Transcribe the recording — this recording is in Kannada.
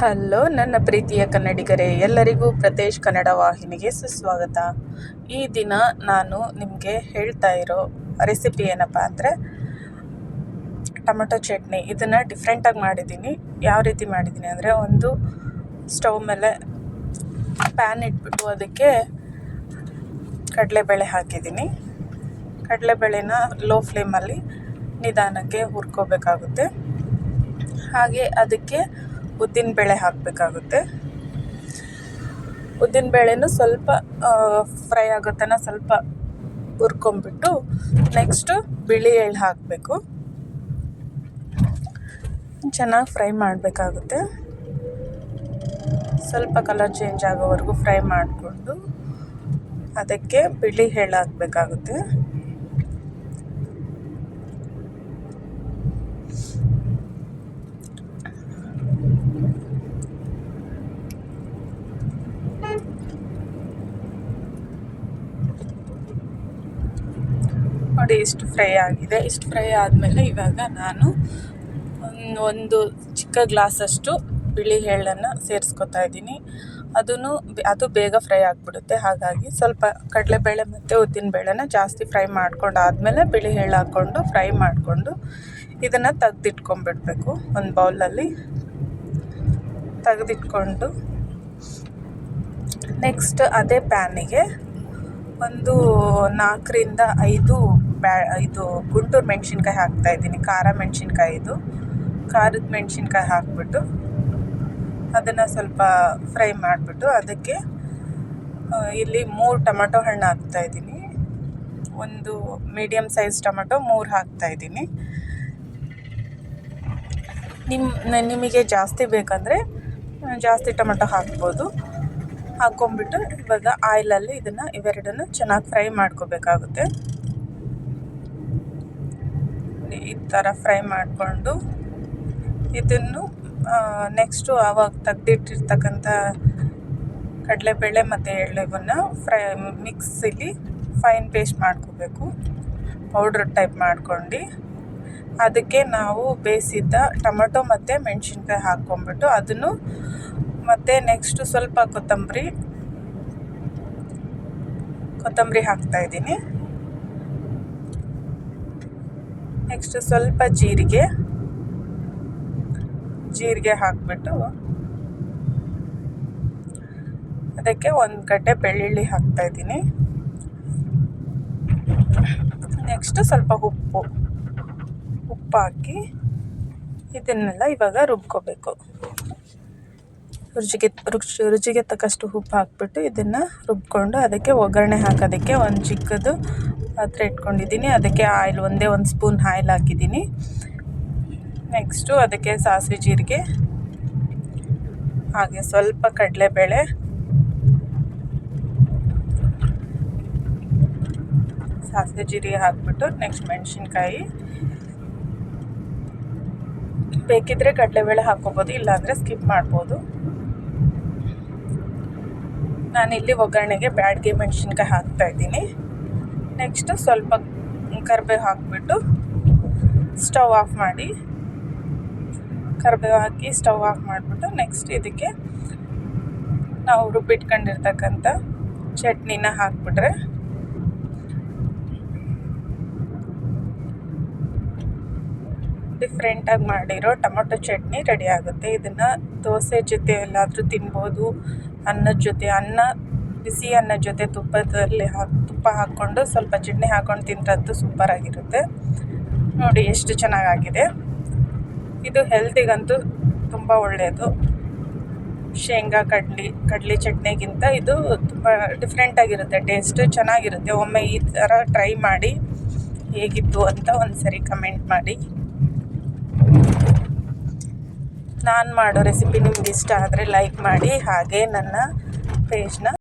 ಹಲೋ ನನ್ನ ಪ್ರೀತಿಯ ಕನ್ನಡಿಗರೇ, ಎಲ್ಲರಿಗೂ ಪ್ರದೇಶ್ ಕನ್ನಡ ವಾಹಿನಿಗೆ ಸುಸ್ವಾಗತ. ಈ ದಿನ ನಾನು ನಿಮಗೆ ಹೇಳ್ತಾ ಇರೋ ರೆಸಿಪಿ ಏನಪ್ಪ ಅಂದರೆ, ಟೊಮೆಟೊ ಚಟ್ನಿ. ಇದನ್ನು ಡಿಫ್ರೆಂಟಾಗಿ ಮಾಡಿದ್ದೀನಿ. ಯಾವ ರೀತಿ ಮಾಡಿದ್ದೀನಿ ಅಂದರೆ, ಒಂದು ಸ್ಟವ್ ಮೇಲೆ ಪ್ಯಾನ್ ಇಟ್ಬಿಟ್ಟು ಅದಕ್ಕೆ ಕಡಲೆಬೇಳೆ ಹಾಕಿದ್ದೀನಿ. ಕಡಲೆಬೇಳೆನ ಲೋ ಫ್ಲೇಮಲ್ಲಿ ನಿಧಾನಕ್ಕೆ ಹುರ್ಕೋಬೇಕಾಗುತ್ತೆ. ಹಾಗೆ ಅದಕ್ಕೆ ಉದ್ದಿನಬೇಳೆ ಹಾಕಬೇಕಾಗುತ್ತೆ. ಉದ್ದಿನ ಬೇಳೆನೂ ಸ್ವಲ್ಪ ಫ್ರೈ ಆಗೋ ತನಕ ಸ್ವಲ್ಪ ಹುರ್ಕೊಂಬಿಟ್ಟು ನೆಕ್ಸ್ಟು ಬಿಳಿ ಎಳ್ಳು ಹಾಕಬೇಕು. ಚೆನ್ನಾಗಿ ಫ್ರೈ ಮಾಡಬೇಕಾಗುತ್ತೆ. ಸ್ವಲ್ಪ ಕಲರ್ ಚೇಂಜ್ ಆಗೋವರೆಗೂ ಫ್ರೈ ಮಾಡಿಕೊಂಡು ಅದಕ್ಕೆ ಬಿಳಿ ಎಳ್ಳು ಹಾಕಬೇಕಾಗುತ್ತೆ. ನೋಡಿ ಇಷ್ಟು ಫ್ರೈ ಆಗಿದೆ. ಇಷ್ಟು ಫ್ರೈ ಆದಮೇಲೆ ಇವಾಗ ನಾನು ಒಂದು ಚಿಕ್ಕ ಗ್ಲಾಸಷ್ಟು ಬಿಳಿ ಎಳ್ಳನ್ನು ಸೇರಿಸ್ಕೊತಾ ಇದ್ದೀನಿ. ಅದನ್ನು ಅದು ಬೇಗ ಫ್ರೈ ಆಗಿಬಿಡುತ್ತೆ. ಹಾಗಾಗಿ ಸ್ವಲ್ಪ ಕಡಲೆಬೇಳೆ ಮತ್ತು ಉದ್ದಿನಬೇಳೆನ ಜಾಸ್ತಿ ಫ್ರೈ ಮಾಡ್ಕೊಂಡು ಆದಮೇಲೆ ಬಿಳಿ ಎಳ್ಳು ಹಾಕ್ಕೊಂಡು ಫ್ರೈ ಮಾಡಿಕೊಂಡು ಇದನ್ನು ತೆಗ್ದಿಟ್ಕೊಂಡ್ಬಿಡ್ಬೇಕು. ಒಂದು ಬೌಲಲ್ಲಿ ತೆಗೆದಿಟ್ಕೊಂಡು ನೆಕ್ಸ್ಟ್ ಅದೇ ಪ್ಯಾನಿಗೆ ಒಂದು ನಾಲ್ಕರಿಂದ ಐದು ಬ್ಯಾ, ಇದು ಗುಂಟೂರು ಮೆಣಸಿನ್ಕಾಯಿ ಹಾಕ್ತಾಯಿದ್ದೀನಿ ಖಾರ ಮೆಣಸಿನ್ಕಾಯಿ ಇದು. ಖಾರದ ಮೆಣಸಿನ್ಕಾಯಿ ಹಾಕಿಬಿಟ್ಟು ಅದನ್ನು ಸ್ವಲ್ಪ ಫ್ರೈ ಮಾಡಿಬಿಟ್ಟು ಅದಕ್ಕೆ ಇಲ್ಲಿ ಮೂರು ಟೊಮೆಟೊ ಹಣ್ಣು ಹಾಕ್ತಾಯಿದ್ದೀನಿ ಒಂದು ಮೀಡಿಯಮ್ ಸೈಜ್ ಟೊಮೆಟೊ ಮೂರು ಹಾಕ್ತಾಯಿದ್ದೀನಿ ನಿಮ್ಮ ನಿಮಗೆ ಜಾಸ್ತಿ ಬೇಕಂದರೆ ಜಾಸ್ತಿ ಟೊಮೆಟೊ ಹಾಕ್ಬೋದು. ಹಾಕ್ಕೊಂಬಿಟ್ಟು ಇವಾಗ ಆಯಿಲಲ್ಲಿ ಇದನ್ನು ಇವೆರಡನ್ನು ಚೆನ್ನಾಗಿ ಫ್ರೈ ಮಾಡ್ಕೋಬೇಕಾಗುತ್ತೆ. ಈ ಥರ ಫ್ರೈ ಮಾಡಿಕೊಂಡು ಇದನ್ನು ನೆಕ್ಸ್ಟು ಆವಾಗ ತೆಗ್ದಿಟ್ಟಿರ್ತಕ್ಕಂಥ ಕಡಲೆಬೇಳೆ ಮತ್ತು ಎಳ್ಳೆವನ್ನು ಫ್ರೈ, ಮಿಕ್ಸಿಲಿ ಫೈನ್ ಪೇಸ್ಟ್ ಮಾಡ್ಕೋಬೇಕು. ಪೌಡ್ರ್ ಟೈಪ್ ಮಾಡ್ಕೊಂಡು ಅದಕ್ಕೆ ನಾವು ಬೇಯಿಸಿದ್ದ ಟೊಮೆಟೊ ಮತ್ತು ಮೆಣಸಿನ್ಕಾಯಿ ಹಾಕ್ಕೊಂಬಿಟ್ಟು ಅದನ್ನು ಮತ್ತು ನೆಕ್ಸ್ಟು ಸ್ವಲ್ಪ ಕೊತ್ತಂಬರಿ ಕೊತ್ತಂಬರಿ ಹಾಕ್ತಾಯಿದ್ದೀನಿ ನೆಕ್ಸ್ಟು ಸ್ವಲ್ಪ ಜೀರಿಗೆ. ಜೀರಿಗೆ ಹಾಕಿಬಿಟ್ಟು ಅದಕ್ಕೆ ಒಂದು ಗಡ್ಡೆ ಬೆಳ್ಳುಳ್ಳಿ ಹಾಕ್ತಾಯಿದ್ದೀನಿ ನೆಕ್ಸ್ಟ್ ಸ್ವಲ್ಪ ಉಪ್ಪು. ಉಪ್ಪು ಹಾಕಿ ಇದನ್ನೆಲ್ಲ ಇವಾಗ ರುಬ್ಕೋಬೇಕು. ರುಚಿಗೆ ರುಚಿ ರುಚಿಗೆ ತಕ್ಕಷ್ಟು ಉಪ್ಪು ಹಾಕ್ಬಿಟ್ಟು ಇದನ್ನು ರುಬ್ಕೊಂಡು ಅದಕ್ಕೆ ಒಗ್ಗರಣೆ ಹಾಕೋದಕ್ಕೆ ಒಂದು ಚಿಕ್ಕದು ಪಾತ್ರೆ ಇಟ್ಕೊಂಡಿದ್ದೀನಿ. ಅದಕ್ಕೆ ಆಯಿಲ್ ಒಂದೇ ಒಂದು ಸ್ಪೂನ್ ಆಯಿಲ್ ಹಾಕಿದ್ದೀನಿ. ನೆಕ್ಸ್ಟು ಅದಕ್ಕೆ ಸಾಸಿವೆ ಜೀರಿಗೆ, ಹಾಗೆ ಸ್ವಲ್ಪ ಕಡಲೆಬೇಳೆ, ಸಾಸಿವೆ ಜೀರಿಗೆ ಹಾಕ್ಬಿಟ್ಟು ನೆಕ್ಸ್ಟ್ ಮೆಣಸಿನ್ಕಾಯಿ. ಬೇಕಿದ್ದರೆ ಕಡಲೆಬೇಳೆ ಹಾಕ್ಕೋಬೋದು, ಇಲ್ಲಾಂದರೆ ಸ್ಕಿಪ್ ಮಾಡ್ಬೋದು. ನಾನಿಲ್ಲಿ ಒಗ್ಗರಣೆಗೆ ಬ್ಯಾಡ್ಗೆ ಮೆಣಸಿನ್ಕಾಯಿ ಹಾಕ್ತಾಯಿದ್ದೀನಿ ನೆಕ್ಸ್ಟು ಸ್ವಲ್ಪ ಕರಿಬೇವು ಹಾಕಿಬಿಟ್ಟು ಸ್ಟವ್ ಆಫ್ ಮಾಡಿ, ಕರಿಬೇವು ಹಾಕಿ ಸ್ಟವ್ ಆಫ್ ಮಾಡಿಬಿಟ್ಟು ನೆಕ್ಸ್ಟ್ ಇದಕ್ಕೆ ನಾವು ರುಬ್ಬಿಟ್ಕೊಂಡಿರ್ತಕ್ಕಂಥ ಚಟ್ನಿನ ಹಾಕ್ಬಿಟ್ರೆ ಡಿಫ್ರೆಂಟಾಗಿ ಮಾಡಿರೋ ಟೊಮೊಟೊ ಚಟ್ನಿ ರೆಡಿ ಆಗುತ್ತೆ. ಇದನ್ನು ದೋಸೆ ಜೊತೆ ಎಲ್ಲಾದರೂ ತಿನ್ಬೋದು, ಅನ್ನದ ಜೊತೆ ಅನ್ನ ಬಿಸಿ ಅನ್ನದ ಜೊತೆ ತುಪ್ಪದಲ್ಲಿ ಹಾಕಿ ತುಪ್ಪ ಹಾಕ್ಕೊಂಡು ಸ್ವಲ್ಪ ಚಟ್ನಿ ಹಾಕ್ಕೊಂಡು ಸೂಪರ್ ಸೂಪರಾಗಿರುತ್ತೆ ನೋಡಿ ಎಷ್ಟು ಚೆನ್ನಾಗಾಗಿದೆ. ಇದು ಹೆಲ್ತಿಗಂತೂ ತುಂಬ ಒಳ್ಳೆಯದು ಶೇಂಗಾ, ಕಡ್ಲಿ ಕಡ್ಲಿ ಚಟ್ನಿಗಿಂತ ಇದು ತುಂಬ ಡಿಫ್ರೆಂಟಾಗಿರುತ್ತೆ ಟೇಸ್ಟ್ ಚೆನ್ನಾಗಿರುತ್ತೆ. ಒಮ್ಮೆ ಈ ಥರ ಟ್ರೈ ಮಾಡಿ ಹೇಗಿತ್ತು ಅಂತ ಒಂದು ಸರಿ ಕಮೆಂಟ್ ಮಾಡಿ. ನಾನು ಮಾಡೋ ರೆಸಿಪಿ ನಿಮ್ಗೆ ಇಷ್ಟ ಆದರೆ ಲೈಕ್ ಮಾಡಿ, ಹಾಗೆ ನನ್ನ ಪೇಜ್ನ